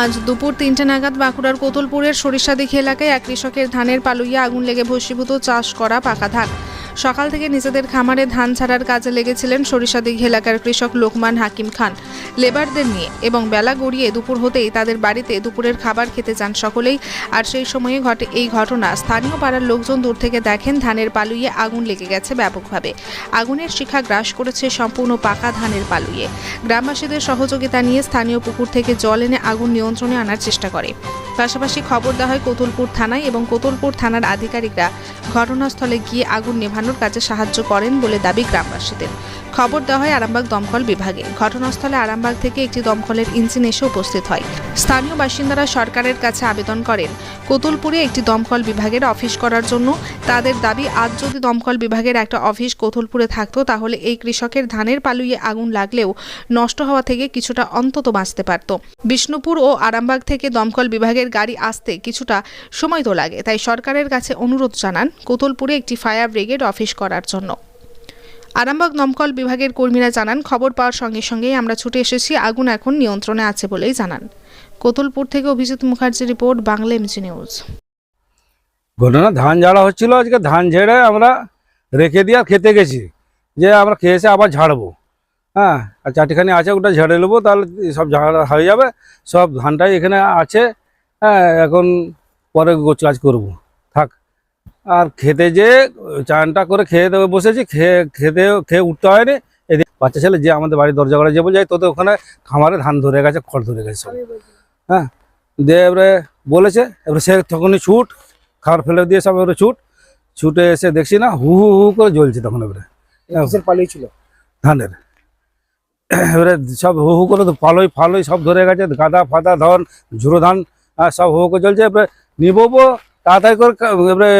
আজ দুপুর তিনটে নাগাদ বাঁকুড়ার কোতুলপুরের সরিষাদিঘি এলাকায় এক কৃষকের ধানের পালুইয়া আগুন লেগে ভস্মীভূত চাষ করা পাকা ধান। সকাল থেকে নিজেদের খামারে ধান ছাড়ার কাজে লেগেছিলেন সরিষাদিঘি এলাকার কৃষক লোকমান হাকিম খান। লেবারদের নিয়ে এবং বেলা গড়িয়ে দুপুর হতেই তাদের বাড়িতে দুপুরের খাবার খেতে যান সকলেই। আর সেই সময়ে ঘটে এই ঘটনা। স্থানীয় পাড়ার লোকজন দূর থেকে দেখেন ধানের পালুইয়ে আগুন লেগে গেছে ব্যাপকভাবে। আগুনের শিখা গ্রাস করেছে সম্পূর্ণ পাকা ধানের পালুইয়ে। গ্রামবাসীদের সহযোগিতা নিয়ে স্থানীয় পুকুর থেকে জল এনে আগুন নিয়ন্ত্রণে আনার চেষ্টা করে। পাশাপাশি খবর দেওয়া হয় কোতুলপুর থানায় এবং কোতুলপুর থানার আধিকারিকরা ঘটনাস্থলে গিয়ে আগুন নেভানোর কাজে সাহায্য করেন বলে দাবি গ্রামবাসীদের। খবর দেওয়া হয় আরামবাগ দমকল বিভাগে। ঘটনাস্থলে আরামবাগ থেকে একটি দমকলের ইঞ্জিন এসে উপস্থিত হয়। স্থানীয় বাসিন্দারা সরকারের কাছে আবেদন করেন, কোতুলপুরে একটি দমকল বিভাগের অফিস করার জন্য তাদের দাবি, আজ যদি দমকল বিভাগের একটা অফিস কোতুলপুরে থাকতো, তাহলে এই কৃষকের ধানের পালুইয়ে আগুন লাগলেও নষ্ট হওয়া থেকে কিছুটা অন্তত বাঁচতে পারত। বিষ্ণুপুর ও আরামবাগ থেকে দমকল বিভাগের গাড়ি আসতে কিছুটা সময় তো লাগে, তাই সরকারের কাছে অনুরোধ জানান। কোতুলপুরে একটি ফায়ার ব্রিগেড অফিস করার জন্য। আরামবাগ দমকল বিভাগের কর্মীরা জানান, খবর পাওয়ার সঙ্গে সঙ্গেই আমরা ছুটে এসেছি, আগুন এখন নিয়ন্ত্রণে আছে বলেই জানান। কোতুলপুর থেকে Abhijit Mukherjee report, Bangla M G news ঘটনা, ধান ঝাড়া হচ্ছিল, আজকে ধান ঝেড়ে আমরা রেখে দিয়ে খেতে গেছি। যে আমরা খেয়েছে আবার ঝাড়বো। হ্যাঁ আর চারটিখানি আছে, ওটা ঝেড়ে নেব, তাহলে সব ঝাড়া হয়ে যাবে, সব ধানটাই এখানে আছে। হ্যাঁ এখন পরে গোছ কাজ করব। আর খেতে যে চানটা করে খেয়ে দেবে বসেছি খেয়ে খেতে খেয়ে উঠতে হয়নি। এদিকে বাচ্চা ছেলে যে আমাদের বাড়ির দরজা করে যে যায় তোদের ওখানে খামারে ধান ধরে গেছে খড় ধরে গেছে হ্যাঁ? দিয়ে এবারে বলেছে এবারে সে তখনই ছুট খাবার ফেলে দিয়ে সব এবারে ছুট। ছুটে এসে দেখছি না হু হু হু করে জ্বলছে তখন এবারে। কিসের পালিয়ে ছিল? ধানের। এবারে সব হু হু করে তো পালোই ফালোই সব ধরে গেছে গাদা ফাদা ধন ঝুরো ধান সব হু হু করে জ্বলছে। এবারে নিবো তাড়াতাড়ি করে এবারে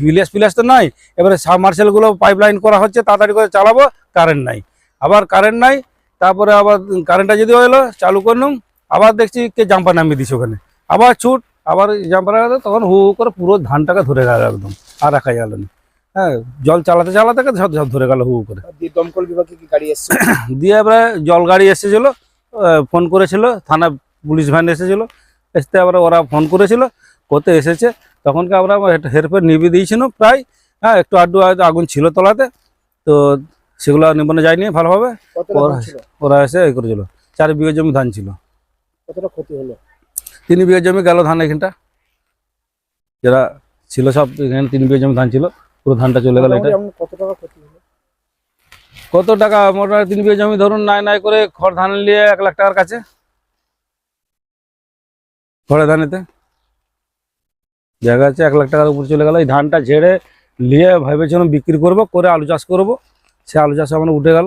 ভিলেজ ফিলেজ তো নাই এবারে সাবমার্সেলগুলো পাইপ লাইন করা হচ্ছে তাড়াতাড়ি করে চালাবো কারেন্ট নাই। আবার কারেন্ট নাই তারপরে আবার কারেন্টটা যদি এলো চালু করলাম আবার দেখছি কে জাম্পার নামিয়ে দিচ্ছে ওখানে। আবার ছুট আবার জাম্পার তখন হু হু করে পুরো ধানটাকে ধরে গেল একদম আর রাখা গেল না। হ্যাঁ জল চালাতে চালাতে সব সব ধরে গেল হু হু করে। দমকল বিভাগে কি গাড়ি এসছে? দিয়ে এবারে জল গাড়ি এসেছিল ফোন করেছিল থানা পুলিশ ভ্যান এসেছিল এসতে আবার ওরা ফোন করেছিল করতে এসেছে তখনকে আমরা হেরফের নিভিয়ে দিয়েছিল প্রায় হ্যাঁ একটু আড্ডু আগুন ছিল তলাতে তো সেগুলো নিবানো যায়নি ভালোভাবে। ওরা- এসে এ করেছিল চার বিঘা জমি ধান ছিল। কতটা ক্ষতি হলো? তিন বিঘা জমি গেল ধান এখানটা। যারা ছিল সব এখানে তিন বিঘা জমি ধান ছিল পুরো ধানটা চলে গেল এটা কত টাকা ক্ষতি হলো? কত টাকা? মোটামুটি তিন বিঘা জমি ধরুন নাই নাই করে খড় ধান নিয়ে এক লাখ টাকার কাছে। খড়ে ধানেতে জায়গা আছে এক লাখ টাকার উপর চলে গেল। এই ধানটা ঝেড়ে নিয়ে ভেবেছিলাম বিক্রি করব করে আলু চাষ করব। সে আলু চাষ আমার উঠে গেল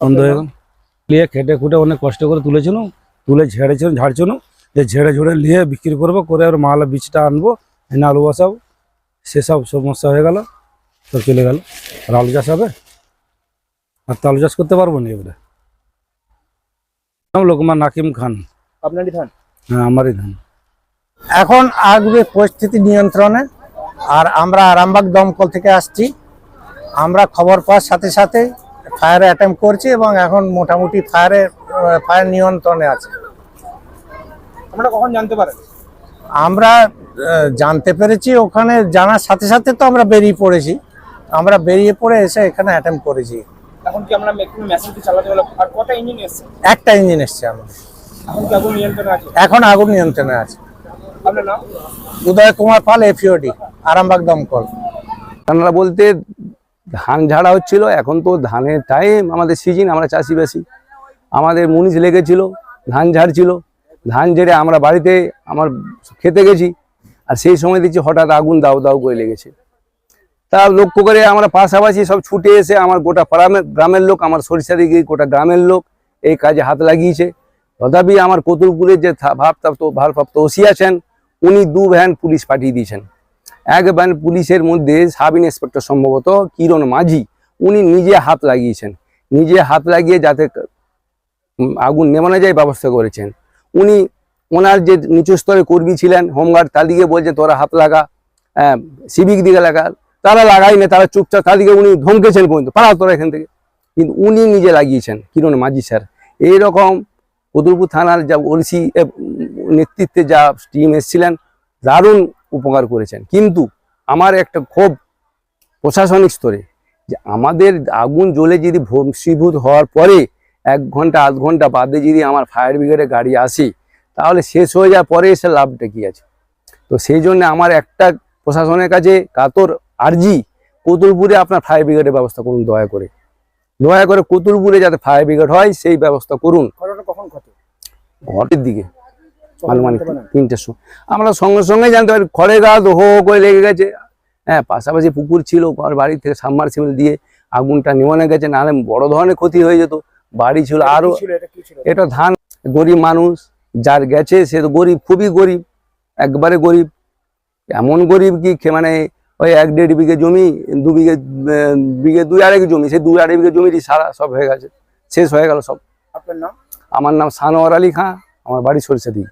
বন্ধ হয়ে গেল। নিয়ে খেটে খুটে অনেক কষ্ট করে তুলেছিলাম তুলে ঝেড়েছিলাম ঝাড়ছিলাম। যে ঝেড়ে ঝুড়ে নিয়ে বিক্রি করব করে আর মাল বীজটা আনব এনে আলু বসাবো। সেসব সমস্যা হয়ে গেল সব চলে গেল। আর আলু চাষ হবে? আর তো আলু চাষ করতে পারব না এবারে। লোকমান নাকিম খান। আপনারই ধান? হ্যাঁ আমারই ধান। এখন আগবে পরিস্থিতি নিয়ন্ত্রণে আর আমরা আরামবাগ দমকল থেকে আসছি। আমরা খবর পাওয়ার সাথে সাথে ফায়ার অ্যাটেম্প করছি এবং এখন মোটামুটি ফায়ারে ফায়ার নিয়ন্ত্রণে আছে। আমরা কখন জানতে পারেন আমরা জানতে পেরেছি ওখানে জানার সাথে সাথে তো আমরা বেরিয়ে পড়েছি। আমরা বেরিয়ে পড়ে এসে এখানে অ্যাটেম্প করেছি। এখন কি আমরা একটু মেশিনটি চালাতে হলো আর কটা ইঞ্জিন এসছে? একটা ইঞ্জিন এসছে আমাদের। এখন কি আগুন নিয়ন্ত্রণে আছে? এখন আগুন নিয়ন্ত্রণে আছে। উদয় কুমার পাল এফিওডি আরামবাগ দমকল। আপনারা বলতে ধান ঝাড়া হচ্ছিল এখন তো ধানের টাইম আমাদের সিজন আমরা চাষিবাসী। আমাদের মুনিশ লেগেছিল ধান ঝাড়ছিল ধান ঝেড়ে আমরা বাড়িতে আমার খেতে গেছি আর সেই সময় দেখছি হঠাৎ আগুন দাউ দাউ করে লেগেছে। তা লক্ষ্য করে আমরা পাশাপাশি সব ছুটে এসে আমার গোটা গ্রামের গ্রামের লোক আমার সরিষা দিকে গোটা গ্রামের লোক এই কাজে হাত লাগিয়েছে। তথাপি আমার কতুলপুরের যে ভারপ্রাপ্ত ভারপ্রাপ্ত ওসি আছেন উনি দু ভ্যান পুলিশ পাঠিয়ে দিয়েছেন। এক ভ্যান পুলিশের মধ্যে সাব ইন্সপেক্টর সম্ভবত কিরণ মাঝি, উনি নিজে হাত লাগিয়েছেন। নিজে হাত লাগিয়ে যাতে আগুন নেমানো যায় ব্যবস্থা করেছেন। উনি ওনার যে নিচু স্তরে কর্মী ছিলেন, হোমগার্ড তাদেরকে বলছেন তোরা হাত লাগা সিভিক দিকে লাগা, তারা লাগায়নি তারা চুপচাপ তাদেরকে উনি ধমকেছেন পর্যন্ত পাড়া তোরা এখান থেকে। কিন্তু উনি নিজে লাগিয়েছেন, কিরণ মাঝি স্যার। এইরকম কদুরপুর থানার যা ওসি নেতৃত্বে যা টিম এসেছিলেন দারুণ উপকার করেছেন। কিন্তু আমার একটা ক্ষোভ প্রশাসনিক স্তরে যে আমাদের আগুন জ্বলে যদি ভস্মীভূত হওয়ার পরে এক ঘণ্টা আধ ঘণ্টা বাদে যদি আমার ফায়ার ব্রিগেডের গাড়ি আসে তাহলে শেষ হয়ে যাওয়ার পরে এসে লাভটা কী আছে? তো সেই জন্য আমার একটা প্রশাসনের কাছে কাতর আর্জি কতুলপুরে আপনার ফায়ার ব্রিগেডের ব্যবস্থা করুন দয়া করে। দয়া করে কতুলপুরে যাতে ফায়ার ব্রিগেড হয় সেই ব্যবস্থা করুন। ঘটনা কখন ঘটে? ঘরের দিকে। আনুমানিক? তিনটের সময় আমরা সঙ্গে সঙ্গে জানতে পারি খড়ের গাছ হো করে লেগে গেছে। হ্যাঁ পাশাপাশি পুকুর ছিল ঘর বাড়ি থেকে সাবমার্সিবল দিয়ে আগুনটা নিমনে গেছে নাহলে বড় ধরনের ক্ষতি হয়ে যেত। বাড়ি ছিল এটা আরও এটা ধান গরিব মানুষ যার গেছে সে তো গরিব খুবই গরিব একবারে গরিব। এমন গরিব কি মানে ওই এক দেড় বিঘে জমি দু বিঘে বিঘে দুই আড়াই জমি সেই দুই আড়াই বিঘে জমিরই সারা সব হয়ে গেছে শেষ হয়ে গেল সব। আপনার নাম? আমার নাম সানোয়ার আলী খাঁ আমার বাড়ি সরিষা দিই